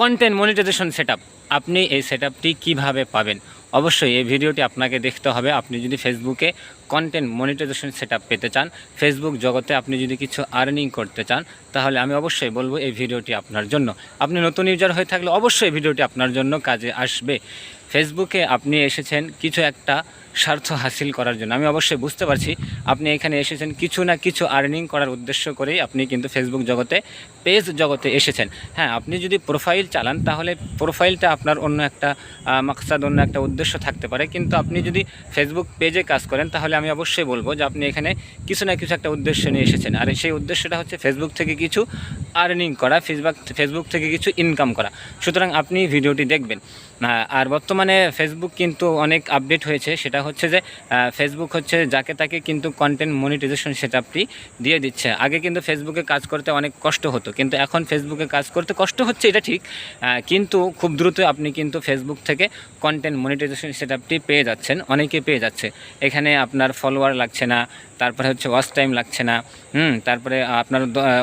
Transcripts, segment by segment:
Content monetization setup আপনি এই সেটআপটি কীভাবে পাবেন? অবশ্যই এই ভিডিওটি আপনাকে দেখতে হবে। আপনি যদি ফেসবুকে কন্টেন্ট মনিটাইজেশন সেটআপ পেতে চান ফেসবুক জগতে আপনি যদি কিছু আর্নিং করতে চান, তাহলে আমি অবশ্যই বলব এই ভিডিওটি আপনার জন্য। আপনি নতুন ইউজার হয়ে থাকলে অবশ্যই ভিডিওটি আপনার জন্য কাজে আসবে। ফেসবুকে আপনি এসেছেন কিছু একটা স্বার্থ হাসিল করার জন্য। আমি অবশ্যই বুঝতে পারছি আপনি এখানে এসেছেন কিছু না কিছু আর্নিং করার উদ্দেশ্য করেই আপনি কিন্তু ফেসবুক জগতে পেজ জগতে এসেছেন। হ্যাঁ আপনি যদি প্রোফাইল চালান তাহলে প্রোফাইলটা আপনার অন্য একটা মাকসাদ, অন্য একটা উদ্দেশ্য থাকতে পারে। কিন্তু আপনি যদি ফেসবুক পেজে কাজ করেন তাহলে আমি অবশ্যই বলব যে আপনি এখানে কিছু না কিছু একটা উদ্দেশ্য নিয়ে এসেছেন। আর সেই উদ্দেশ্যটা হচ্ছে ফেসবুক থেকে কিছু আর্নিং করা ফেসবুক ফেসবুক থেকে কিছু ইনকাম করা। সুতরাং আপনি ভিডিওটি দেখবেন। আর বর্তমানে ফেসবুক কিন্তু অনেক আপডেট হয়েছে। সেটা হচ্ছে যে ফেসবুক হচ্ছে যাকে তাকে কিন্তু কন্টেন্ট মনিটাইজেশন সেটআপটি দিয়ে দিচ্ছে। আগে কিন্তু ফেসবুকে কাজ করতে অনেক কষ্ট হতো। কিন্তু এখন ফেসবুকে কাজ করতে কষ্ট হচ্ছে, এটা ঠিক। কিন্তু খুব দ্রুত আপনি কিন্তু ফেসবুক থেকে কন্টেন্ট মনিটাইজেশন সেটআপটি পেয়ে যাচ্ছেন। অনেকে পেয়ে যাচ্ছে। এখানে আপনার ফলোয়ার লাগছে না, তারপরে হচ্ছে ওয়াচ টাইম লাগছে না, হুম, তারপরে আপনার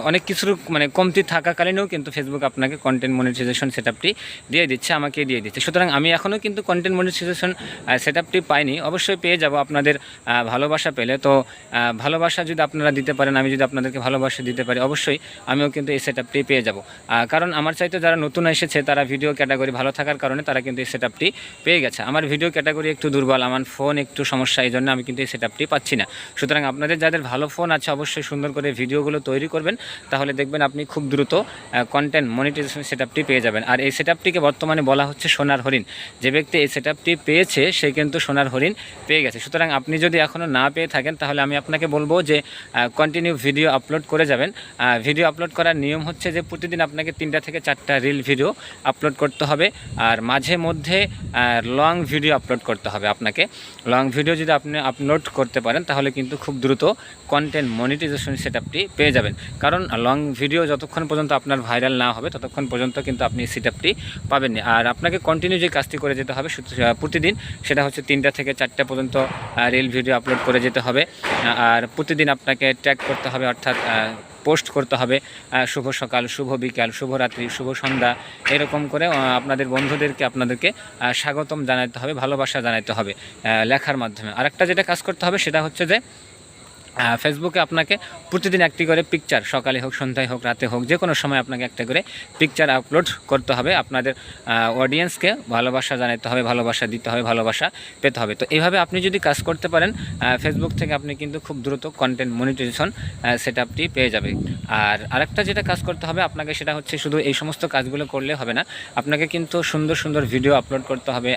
অনেক কিছুর মানে কমতি থাকাকালীনও কিন্তু ফেসবুক আপনাকে কন্টেন্ট মনিটাইজেশন সেটআপটি দিয়ে দিচ্ছে, আমাকে দিয়ে দিচ্ছে। সুতরাং আমি এখনও কিন্তু কন্টেন্ট মনিটাইজেশন সেটআপটি পাইনি। অবশ্যই পেয়ে যাব আপনাদের ভালোবাসা পেলে। তো ভালোবাসা যদি আপনারা দিতে পারেন, আমি যদি আপনাদেরকে ভালোবাসা দিতে পারি, অবশ্যই আমিও কিন্তু এই সেটআপটি পেয়ে যাব। কারণ আমার চাইতে যারা নতুন এসেছে, তারা ভিডিও ক্যাটাগরি ভালো থাকার কারণে তারা কিন্তু এই সেটআপটি পেয়ে গেছে। আমার ভিডিও ক্যাটাগরি একটু দুর্বল, আমার ফোন একটু সমস্যা, এই জন্য আমি কিন্তু এই সেটআপটি পাচ্ছি না। সুতরাং আপনাদের যাদের ভালো ফোন আছে, অবশ্যই সুন্দর করে ভিডিওগুলো তৈরি করবেন। তাহলে দেখবেন আপনি খুব দ্রুত কন্টেন্ট মনিটাইজেশন সেটআপটি পেয়ে যাবেন। আর এই সেটআপটিকে বর্তমানে বলা হচ্ছে সোনার হরিণ। যে ব্যক্তি এই সেটআপটি পেয়েছে, সে কিন্তু সোনার হরিণ পেয়ে গেছে। সুতরাং আপনি যদি এখনও না পেয়ে থাকেন, তাহলে আমি আপনাকে বলব যে কন্টিনিউ ভিডিও আপলোড করে যাবেন। ভিডিও আপলোড করার নিয়ম হচ্ছে যে, প্রতিদিন আপনাকে তিনটা থেকে চারটা রিল ভিডিও আপলোড করতে হবে। আর মাঝে মধ্যে লং ভিডিও আপলোড করতে হবে আপনাকে। লং ভিডিও যদি আপনি আপলোড করতে পারেন, তাহলে কিন্তু খুব দ্রুত কন্টেন্ট মনিটাইজেশন সেটআপটি পেয়ে যাবেন। কারণ লং ভিডিও যতক্ষণ পর্যন্ত আপনার ভাইরাল না হবে, ততক্ষণ পর্যন্ত কিন্তু আপনি সেটআপটি পাবেন না আর আপনাকে কন্টিনিউ যে কাজটি করে যেতে হবে প্রতিদিন, সেটা হচ্ছে তিনটা থেকে চারটা পর্যন্ত রিল ভিডিও আপলোড করে যেতে হবে। আর প্রতিদিন আপনাকে ট্র্যাক করতে হবে, অর্থাৎ পোস্ট করতে হবে শুভ সকাল, শুভ বিকাল, শুভ রাত্রি, শুভ সন্ধ্যা, এরকম করে আপনাদের বন্ধুদেরকে আপনাদেরকে স্বাগতম জানাতে হবে, ভালোবাসা জানাতে হবে লেখার মাধ্যমে। আরেকটা যেটা কাজ করতে হবে, সেটা হচ্ছে যে ফেসবুকে আপনাকে প্রতিদিন একটি করে পিকচার সকালে হোক, সন্ধ্যায় হোক, রাতে হোক, যে কোনো সময় আপনাকে একটা করে পিকচার আপলোড করতে হবে। আপনাদের অডিয়েন্সকে ভালোবাসা জানাতে হবে, ভালোবাসা দিতে হবে, ভালোবাসা পেতে হবে। তো এইভাবে আপনি যদি কাজ করতে পারেন ফেসবুক থেকে আপনি কিন্তু খুব দ্রুত কন্টেন্ট মনিটাইজেশন সেট আপটি পেয়ে যাবে। আর আরেকটা যেটা কাজ করতে হবে আপনাকে সেটা হচ্ছে শুধু এই সমস্ত কাজগুলো করলে হবে না, আপনাকে কিন্তু সুন্দর সুন্দর ভিডিও আপলোড করতে হবে।